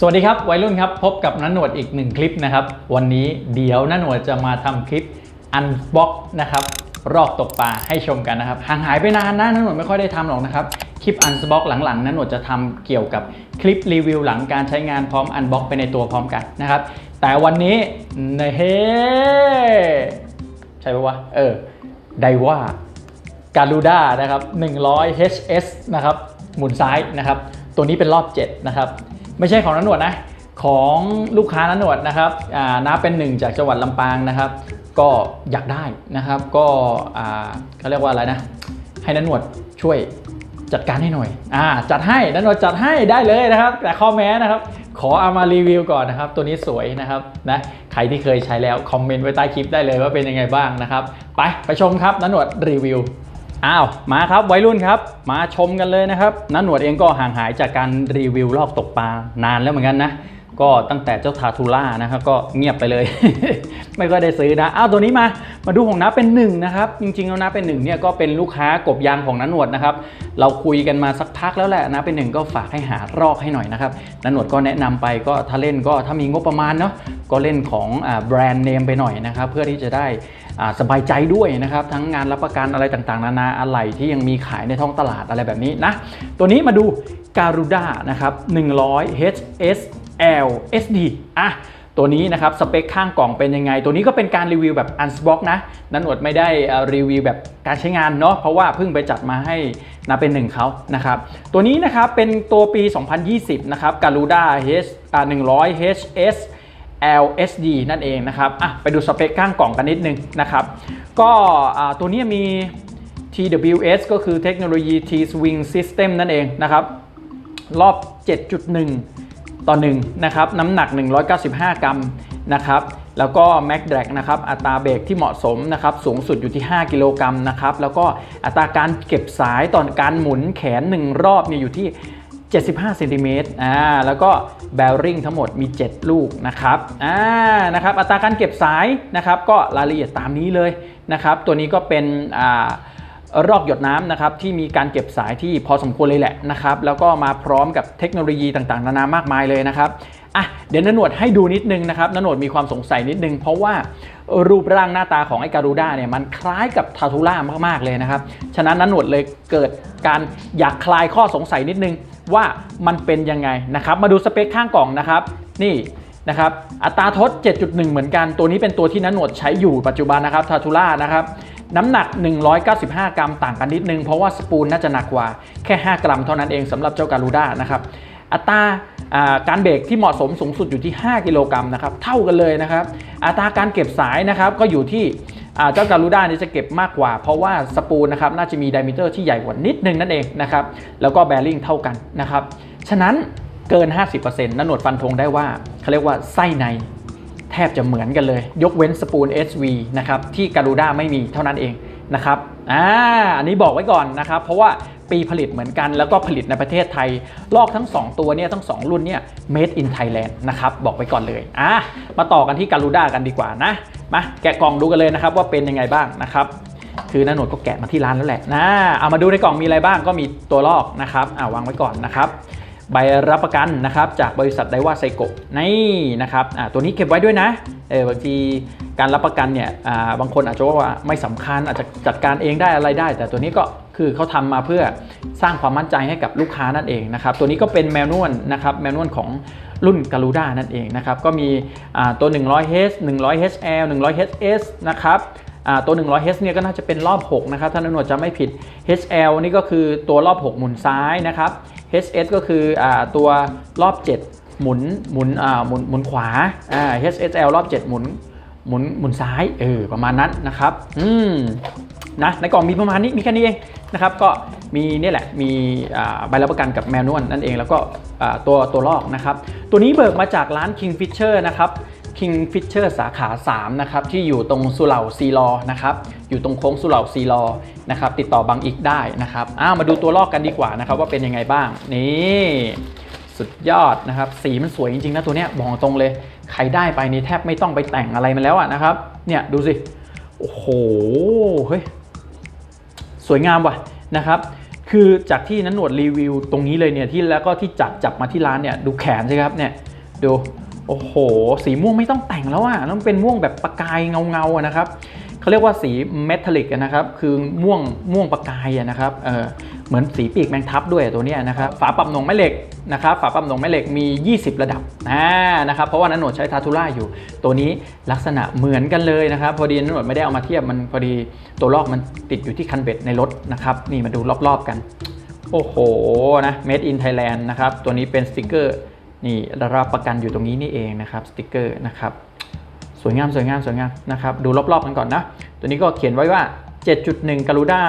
สวัสดีครับวัยรุ่นครับ พบกับนันหนวดอีกหนึ่งคลิปนะครับ วันนี้เดี๋ยวนันหนวดจะมาทำคลิปอันบ็อกนะครับรอกตกปลาให้ชมกันนะครับห่างหายไปนานนะนันหนวดไม่ค่อยได้ทำหรอกนะครับ คลิปอันบ็อกหลังๆนันหนวดจะทำเกี่ยวกับคลิปรีวิวหลังการใช้งานพร้อมอันบ็อกไปในตัวพร้อมกันนะครับ แต่วันนี้ในเฮใช่ปะวะเออไดว่าการูด้านะครับ 100 HS นะครับหมุนซ้ายนะครับ ตัวนี้เป็นรอบ 7 นะครับ ไม่ใช่ของนันหนวดนะ ของลูกค้านันหนวดนะครับอ่าน้าเป็นหนึ่งจากจังหวัดลำปางนะครับ ก็อยากได้นะครับ ก็อ่าเขาเรียกว่าอะไรนะ ให้นันหนวดช่วยจัดการให้หน่อย อ่า จัดให้นันหนวดจัดให้ได้เลยนะครับ แต่ข้อแม้นะครับ ขอเอามารีวิวก่อนนะครับ ตัวนี้สวยนะครับนะ ใครที่เคยใช้แล้วคอมเมนต์ไว้ใต้คลิปได้เลยว่าเป็นยังไงบ้างนะครับ ไปไปชมครับนันหนวดรีวิว อ้าวมาครับวัยรุ่นครับ มาชมกันเลยนะครับน้าหนวดเองก็ห่างหายจากการรีวิวลอกตกปลานานแล้วเหมือนกันนะ ก็ตั้งแต่เจ้าทาทูล่านะครับก็เงียบไปเลย ไม่ก็ได้ซื้อนะอ้าวตัวนี้มามาดูของน้าเป็นหนึ่งนะครับจริงๆแล้วน้าเป็นหนึ่งเนี่ยก็เป็นลูกค้ากบยางของน้าหนวดนะครับเราคุยกันมาสักพักแล้วแหละนะเป็นหนึ่งก็ฝากให้หารอกให้หน่อยนะครับน้าหนวดก็แนะนำไปก็ถ้าเล่นก็ถ้ามีงบประมาณเนาะก็เล่นของแบรนด์เนมไปหน่อยนะครับเพื่อที่จะได้ สบายใจด้วยนะครับ ทั้งงานรับประกันอะไรต่างๆ นานาอะไรที่ยังมีขายในท้องตลาดอะไรแบบนี้นะ ตัวนี้มาดูการูด้านะครับ 100 HSL SD อะตัวนี้นะครับสเปคข้างกล่องเป็นยังไง ตัวนี้ก็เป็นการรีวิวแบบอันสบ็อกนะนันอวดไม่ได้รีวิวแบบการใช้งานเนาะเพราะว่าเพิ่งไปจัดมาให้นาเป็นหนึ่งเขานะครับตัวนี้นะครับเป็นตัวปี 2020 นะครับการูด้า H 100 HS LSD นั่นเองนะครับอะไปดูสเปคข้างกล่องกันนิดนึงนะครับ ก็ตัวนี้มี TWS ก็คือเทคโนโลยี T-Swing System นั่นเองนะครับ รอบ 7.1 ต่อ 1 นะครับ น้ำหนัก 195 กรัมนะครับ แล้วก็ Mac Drag นะครับ อัตราเบรกที่เหมาะสมนะครับ สูงสุดอยู่ที่ 5 กิโลกรัมนะครับ แล้วก็อัตราการเก็บสายตอนการหมุนแขน 1 รอบเนี่ยอยู่ที่ 75 เซนติเมตรอ่า แล้วก็ แบริ่งทั้งหมดมี 7 ลูกนะครับอ่านะครับอัตราการเก็บสายนะครับก็รายละเอียดตามนี้เลยนะครับตัวนี้ก็เป็นอ่ารอกหยดน้ำนะครับที่มีการเก็บสายที่พอสมควรเลยแหละนะครับแล้วก็มาพร้อมกับเทคโนโลยีต่างๆ นานามากมายเลยนะครับอะเดี๋ยวนนวดให้ดูนิดนึงนะครับนนวดมีความสงสัยนิดนึง เพราะว่ารูปร่างหน้าตาของไอ้การูด้าเนี่ยมันคล้ายกับทาทูล่ามากๆเลยนะครับ ฉะนั้นนนวดเลยเกิดการอยากคลายข้อสงสัยนิดนึง ว่ามันเป็นยังไงนะครับมาดูสเปคข้างกล่องนะครับนี่นะครับอัตราทด 7.1 เหมือนกัน ตัวนี้เป็นตัวที่นันหนวดใช้อยู่ปัจจุบันนะครับทาทูล่านะครับน้ำหนัก 195 กรัมต่างกันนิดนึง เพราะว่าสปูลน่าจะหนักกว่าแค่ 5 กรัมเท่านั้นเองสำหรับเจ้าการูด้านะครับอัตราการเบรกที่เหมาะสมสูงสุดอยู่ที่ 5 กิโลกรัมนะครับเท่ากันเลยนะครับ อัตราการเก็บสายนะครับก็อยู่ที่ เจ้าการูด้านี่จะเก็บมากกว่า เพราะว่าสปูลนะครับน่าจะมีไดมิเตอร์ที่ใหญ่กว่านิดนึงนั่นเองนะครับแล้วก็แบริ่งเท่ากันนะครับฉะนั้นเกิน 50%นันหนวดฟันธงได้ว่าเขาเรียกว่าไส้ในแทบจะเหมือนกันเลย ยกเว้นสปูล SV นะครับที่การูด้าไม่มีเท่านั้นเองนะครับอ่าอันนี้บอกไว้ก่อนนะครับ เพราะว่า ปีผลิตเหมือนกัน แล้วก็ผลิตในประเทศไทย ลอกทั้ง 2 ตัวเนี่ยทั้ง 2 รุ่นเนี่ย made in Thailand นะครับ บอกไว้ก่อนเลยอะมาต่อกันที่การูด้ากันดีกว่านะ มาแกะกล่องดูกันเลยนะครับ ว่าเป็นยังไงบ้างนะครับคือนันหนวดก็แกะมาที่ร้านแล้วแหละนะเอามาดูในกล่องมีอะไรบ้างก็มีตัวลอกนะครับอ่าวางไว้ก่อนนะครับใบรับประกันนะครับจากบริษัทไดว่าไซโกนี่นะครับอ่าตัวนี้เก็บไว้ด้วยนะ เออบางทีการรับประกันเนี่ยบางคนอาจจะว่าไม่สำคัญอาจจะจัดการเองได้อะไรได้ แต่ตัวนี้ก็คือเขาทำมาเพื่อสร้างความมั่นใจให้กับลูกค้านั่นเองนะครับตัวนี้ก็เป็นแมนวลนะครับแมนวลของรุ่นการูด้านั่นเองนะครับก็มีตัว 100H 100HL 100HS นะครับตัว 100H เนี่ยก็น่าจะเป็นรอบ 6 นะครับ ถ้านนหนวดจะไม่ผิด HL นี่ก็คือตัวรอบ 6 หมุนซ้ายนะครับ HS ก็คืออตัวรอบ 7 หมุนหมุนอ่าหมุนหมุนขวาอ่า HSL รอบ 7 หมุนหมุนหมุนซ้ายเออประมาณนั้นนะครับ อืมนะในกล่องมีประมาณนี้มีแค่นี้เองนะครับ ก็มีนี่แหละมีอ่าใบรับประกันกับแมนนวลนั่นเองแล้วก็อ่าตัวตัวลอกนะครับ ตัวนี้เบิกมาจากร้าน Kingfisher นะครับ Kingfisher สาขา 3 นะครับ ที่อยู่ตรงสุเหร่าซีลอนะครับ อยู่ตรงโค้งสุเหร่าซีลอนะครับ ติดต่อบางอีกได้นะครับอ้าวมาดูตัวลอกกันดีกว่านะครับ ว่าเป็นยังไงบ้างนี่ สุดยอดนะครับ สีมันสวยจริงๆนะตัวเนี้ยบอกตรงเลย ใครได้ไปนี่แทบไม่ต้องไปแต่งอะไรมันแล้วอะนะครับ เนี่ยดูสิ โอ้โห เฮ้ย สวยงามว่ะนะครับ คือจากที่นันหนวดรีวิวตรงนี้เลยเนี่ยที่แล้วก็ที่จับจับมาที่ร้านเนี่ยดูแขนสิครับเนี่ยดู โอ้โห สีม่วงไม่ต้องแต่งแล้วอะแล้วมันเป็นม่วงแบบประกายเงาๆนะครับ เขาเรียกว่าสีเมทัลลิกนะครับ คือม่วงม่วงประกายนะครับเออเหมือนสีปีกแมงทับด้วยตัวนี้นะครับ ฝาปรับหนงแม่เหล็กนะครับ ฝาปรับหนงแม่เหล็กมี 20 ระดับนะครับ เพราะว่านันหนดใช้ทาทูล่าอยู่ ตัวนี้ลักษณะเหมือนกันเลยนะครับ พอดีนันหนดไม่ได้เอามาเทียบ มันพอดีตัวลอกมันติดอยู่ที่คันเบ็ดในรถนะครับ นี่มาดูรอบๆกัน โอ้โห นะ made in Thailand นะครับ ตัวนี้เป็นสติกเกอร์ นี่รับประกันอยู่ตรงนี้นี่เองนะครับ สติกเกอร์นะครับ สวยงามสวยงามสวยงามนะครับดูรอบๆกันก่อนนะ ตัวนี้ก็เขียนไว้ว่า 7.1กรูด้า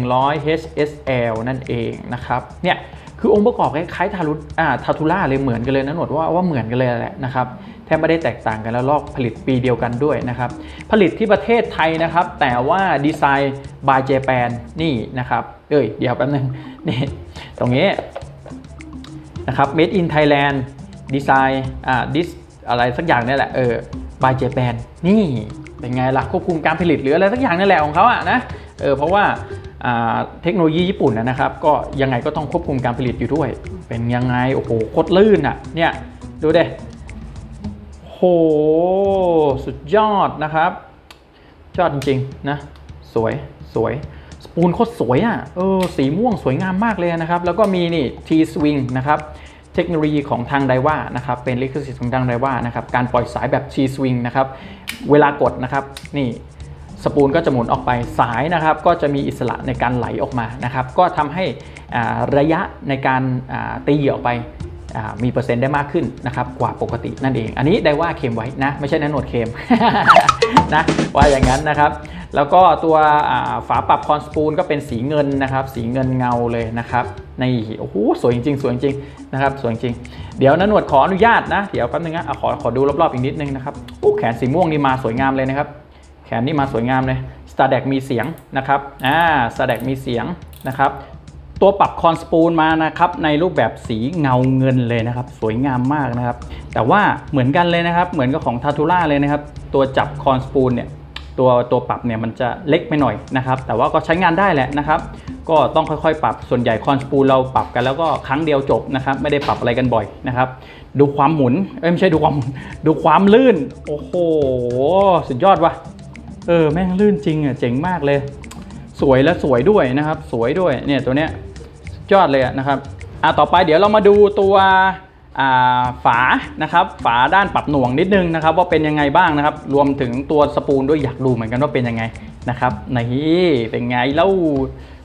100 HSL นั่นเองนะครับเนี่ยคือองค์ประกอบคล้ายๆทารุอ่าทาทูล่าเลยเหมือนกันเลยนะหนวดว่าว่าเหมือนกันเลยแหละนะครับแทบไม่ได้แตกต่างกันแล้วลอกผลิตปีเดียวกันด้วยนะครับผลิตที่ประเทศไทยนะครับ แต่ว่าดีไซน์ by Japan นี่นะครับเอ้ยเดี๋ยวแป๊บนึงนี่ตรงนี้นะครับ made in Thailand design อ่า this อะไรสักอย่างนี่แหละเออ by Japan นี่เป็นไงล่ะควบคุมการผลิตหรืออะไรสักอย่างนี่นแหละของเขาอะนะเออเพราะว่าเทคโนโลยีญี่ปุ่นนะครับ ก็ยังไงก็ต้องควบคุมการผลิตอยู่ด้วย เป็นยังไงโอ้โหโคตรลื่นอะเนี่ยดูเด้โหสุดยอดนะครับยอดจริงๆนะสวยสวยสปูนโคตรสวยอะ่ะเออสีม่วงสวยงามมากเลยนะครับ แล้วก็มีนี่ T Swing นะครับ เทคโนโลยีของทางไดว่านะครับเป็นลิขสิทธิ์ของทางไดว่านะครับการปล่อยสายแบบ T Swing นะครับเวลากดนะครับนี่สปูนก็จะหมุนออกไปสายนะครับก็จะมีอิสระในการไหลออกมานะครับก็ทำให้ระยะในการอ่าตีออกไปอมีเปอร์เซ็นต์ได้มากขึ้นนะครับกว่าปกตินั่นเอง อันนี้ได้ว่าเค็มไว้นะไม่ใช่นะหนดเค็มนะว่าอย่างนั้นนะครับ แล้วก็ตัวฝาปรับคอนสปูลก็เป็นสีเงินนะครับ สีเงินเงาเลยนะครับ ในโอ้โหสวยจริงๆสวยจริงนะครับสวยจริง เดี๋ยวนะหนวดขออนุญาตนะ เดี๋ยวแป๊บนึงนะขอขอดูรอบๆอีกนิดนึงนะครับโอ้แขนสีม่วงนี่มาสวยงามเลยนะครับ แขนนี่มาสวยงามเลย s t a r d e c มีเสียงนะครับอ่า s t a r d e c มีเสียงนะครับตัวปรับคอนสปูลมานะครับในรูปแบบสีเงาเงินเลยนะครับ สวยงามมากนะครับ แต่ว่าเหมือนกันเลยนะครับ เหมือนกับของทาทูล่าเลยนะครับ ตัวจับคอนสปูลเนี่ยตัวตัวปรับเนี่ยมันจะเล็กไปหน่อยนะครับ แต่ว่าก็ใช้งานได้แหละนะครับ ก็ต้องค่อยๆ ปรับส่วนใหญ่คอนสปูลเราปรับกันแล้วก็ครั้งเดียวจบนะครับไม่ได้ปรับอะไรกันบ่อยนะครับ ดูความหมุนเอ้ยไม่ใช่ดูความหมุนดูความลื่น โอ้โหสุดยอดว่ะเออแม่งลื่นจริงอะเจ๋งมากเลย สวยและสวยด้วยนะครับ สวยด้วยเนี่ยตัวเนี้ยยอดเลยนะครับอะต่อไปเดี๋ยวเรามาดูตัวฝานะครับฝาด้านปรับหน่วงนิดนึงนะครับ ว่าเป็นยังไงบ้างนะครับ รวมถึงตัวสปูลด้วยอยากดูเหมือนกันว่าเป็นยังไงนะครับนี่เป็นไงแล้ว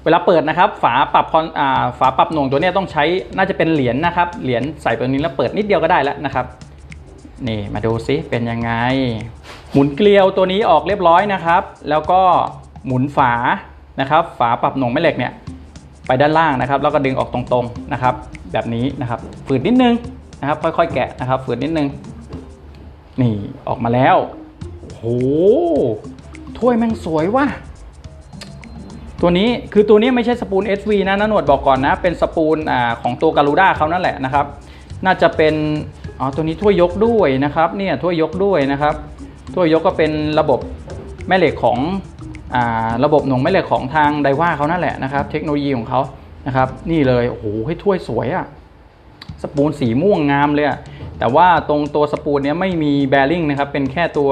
เวลาเปิดนะครับฝาปรับคอนอ่าฝาปรับหน่วงตัวนี้ต้องใช้น่าจะเป็นเหรียญนะครับเหรียญใส่ตัวนี้แล้วเปิดนิดเดียวก็ได้แล้วนะครับนี่มาดูซิเป็นยังไง หมุนเกลียวตัวนี้ออกเรียบร้อยนะครับ แล้วก็หมุนฝานะครับ ฝาปรับหน่วงแม่เหล็กเนี่ยไปด้านล่างนะครับ แล้วก็ดึงออกตรงๆนะครับ แบบนี้นะครับฝืดนิดนึงนะครับ ค่อยๆแกะนะครับฝืดนิดนึง นี่ออกมาแล้วโอ้โหถ้วยแม่งสวยว่ะ ตัวนี้คือตัวนี้ไม่ใช่สปูน SV นะนะหนวดบอกก่อนนะ เป็นสปูนอของตัวการูด้าเขานั่นแหละนะครับ น่าจะเป็นอ๋อตัวนี้ถ้วยยกด้วยนะครับเนี่ยถ้วยยกด้วยนะครับถ้วยยกก็เป็นระบบแม่เหล็กของอระบบหน่วงแม่เหล็กของทางไดว่าเขานั่นแหละนะครับ เทคโนโลยีของเขานะครับ นี่เลยโอ้โหให้ถ้วยสวยอะสปูนสีม่วงงามเลยอะแต่ว่าตรงตัวสปูนเนี้ยไม่มีแบริ่งนะครับเป็นแค่ตัว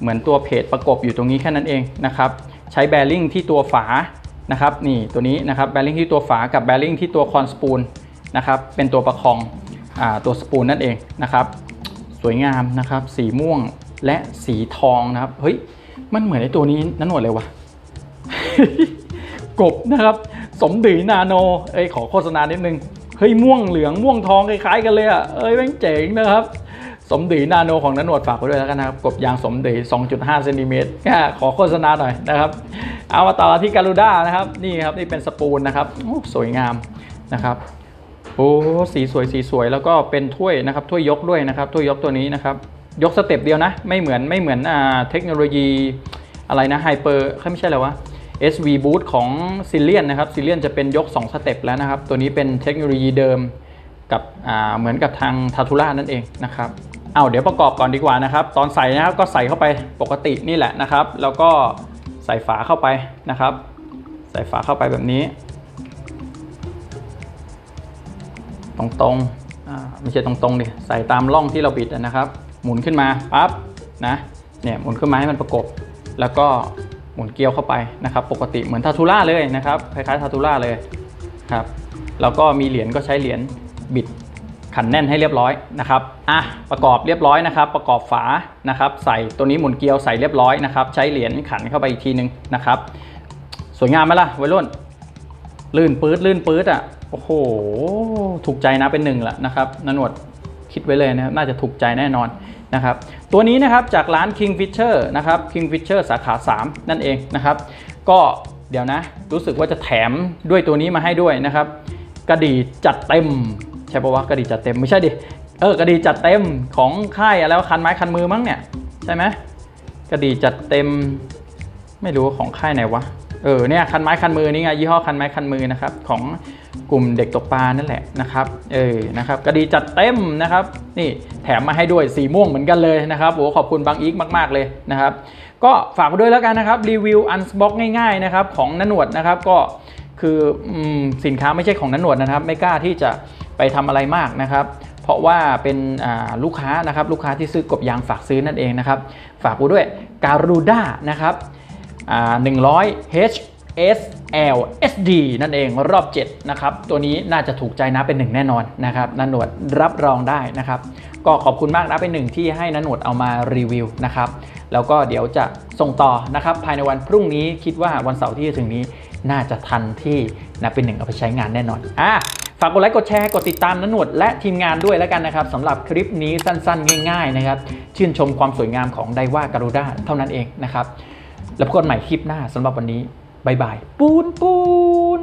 เหมือนตัวเพจประกบอยู่ตรงนี้แค่นั้นเองนะครับ ใช้แบริ่งที่ตัวฝานะครับนี่ตัวนี้นะครับแบริ่งที่ตัวฝากับแบริ่งที่ตัวคอนสปูลนะครับเป็นตัวประคองอตัวสปูนนั่นเองนะครับสวยงามนะครับสีม่วงและสีทองนะครับเฮ้ยมันเหมือนไอ้ตัวนี้นั่นหนวดเลยวะกบนะครับสมดือนาโนเอ้ยขอโฆษณานิดนึงเฮ้ยม่วงเหลืองม่วงทองคล้ายๆกันเลยอะเอ้ยแม่งเจ๋งนะครับ สมดือนาโนของนันหนวดฝากไว้ด้วยแล้วกันนะครับกบยางสมดือ2.5เซนติเมตรขอโฆษณาหน่อยนะครับ เอามาต่อที่การูด้านะครับนี่ครับนี่เป็นสปูนนะครับสวยงามนะครับโอ้สีสวยสีสวยแล้วก็เป็นถ้วยนะครับถ้วยยกด้วยนะครับถ้วยยกตัวนี้นะครับยกสเต็ปเดียวนะ ไม่เหมือนไม่เหมือนอ่าเทคโนโลยีอะไรนะไฮเปอร์ไม่ใช่อะไรวะ SV Boot ของซิเลียนนะครับซิเลียนจะเป็นยก 2 สเต็ปแล้วนะครับ ตัวนี้เป็นเทคโนโลยีเดิมกับเหมือนกับทางทาทูล่านั่นเองนะครับ เอาเดี๋ยวประกอบก่อนดีกว่านะครับ ตอนใส่นะครับก็ใส่เข้าไปปกตินี่แหละนะครับ แล้วก็ใส่ฝาเข้าไปนะครับ ใส่ฝาเข้าไปแบบนี้ ตรงๆไม่ใช่ตรงๆดิใส่ตามร่องที่เราบิดนะครับ หมุนขึ้นมาปั๊บนะเนี่ยหมุนขึ้นมาให้มันประกบ แล้วก็หมุนเกลียวเข้าไปนะครับ ปกติเหมือนทาทูล่าเลยนะครับคล้ายๆทาทูล่าเลยครับแล้วก็มีเหรียญก็ใช้เหรียญบิด ขันแน่นให้เรียบร้อยนะครับอะประกอบเรียบร้อยนะครับ ประกอบฝานะครับ ใส่ตัวนี้หมุนเกลียวใส่เรียบร้อยนะครับ ใช้เหรียญขันเข้าไปอีกทีนึงนะครับ สวยงามไหมล่ะวัยรุ่น ลื่นปื๊ดลื่นปื๊ดอะโอ้โหถูกใจนะเป็นหนึ่งละนะครับนนวดคิดไว้เลยนะครับน่าจะถูกใจแน่นอนนะครับ ตัวนี้นะครับจากร้าน Kingfisher นะครับ Kingfisher สาขา 3 นั่นเองนะครับ ก็เดี๋ยวนะ รู้สึกว่าจะแถมด้วยตัวนี้มาให้ด้วยนะครับ กระดี่จัดเต็ม ช่ปะวะกระดี่จัดเต็มไม่ใช่ดิเออกระดี่จัดเต็มของค่ายอะไรวะคันไม้คันมือมั้งเนี่ยใช่ไหมกระดี่จัดเต็ม ไม่รู้ว่าของค่ายไหนวะเออเนี่ยคันไม้คันมือนี่ไงยี่ห้อคันไม้คันมือนะครับของกลุ่มเด็กตกปลานั่นแหละนะครับเออนะครับกระดีจัดเต็มนะครับนี่แถมมาให้ด้วยสีม่วงเหมือนกันเลยนะครับโอ้ขอบคุณบางอีกมาก ๆ เลยนะครับ ก็ฝากไว้ด้วยแล้วกันนะครับรีวิวอันบ็อกง่ายๆนะครับของนันนวดนะครับก็คืออสินค้าไม่ใช่ของนันนวดนะครับ ไม่กล้าที่จะ ไปทำอะไรมากนะครับ เพราะว่าเป็นลูกค้านะครับลูกค้าที่ซื้อกบยางฝากซื้อนั่นเองนะครับ ฝากไว้ด้วยการูด้านะครับอ่า100 HSL SD นั่นเองรอบ 7 นะครับ ตัวนี้น่าจะถูกใจนะเป็นหนึ่งแน่นอนนะครับนันหนวดรับรองได้นะครับ ก็ขอบคุณมากนะเป็นหนึ่งที่ให้นันหนวดเอามารีวิวนะครับ แล้วก็เดี๋ยวจะส่งต่อนะครับ ภายในวันพรุ่งนี้คิดว่าวันเสาร์ที่จะถึงนี้น่าจะทันที่นะเป็นหนึ่งเอาไปใช้งานแน่นอนอะ ฝากกดไลค์กดแชร์กดติดตามนันหนวดและทีมงานด้วยแล้วกันนะครับสำหรับคลิปนี้สั้นๆ ง่าย ๆ นะครับ ชื่นชมความสวยงามของไดว่าการูด้าเท่านั้นเองนะครับ แล้วพบกันใหม่คลิปหน้าสำหรับวันนี้บายบายปูนปูน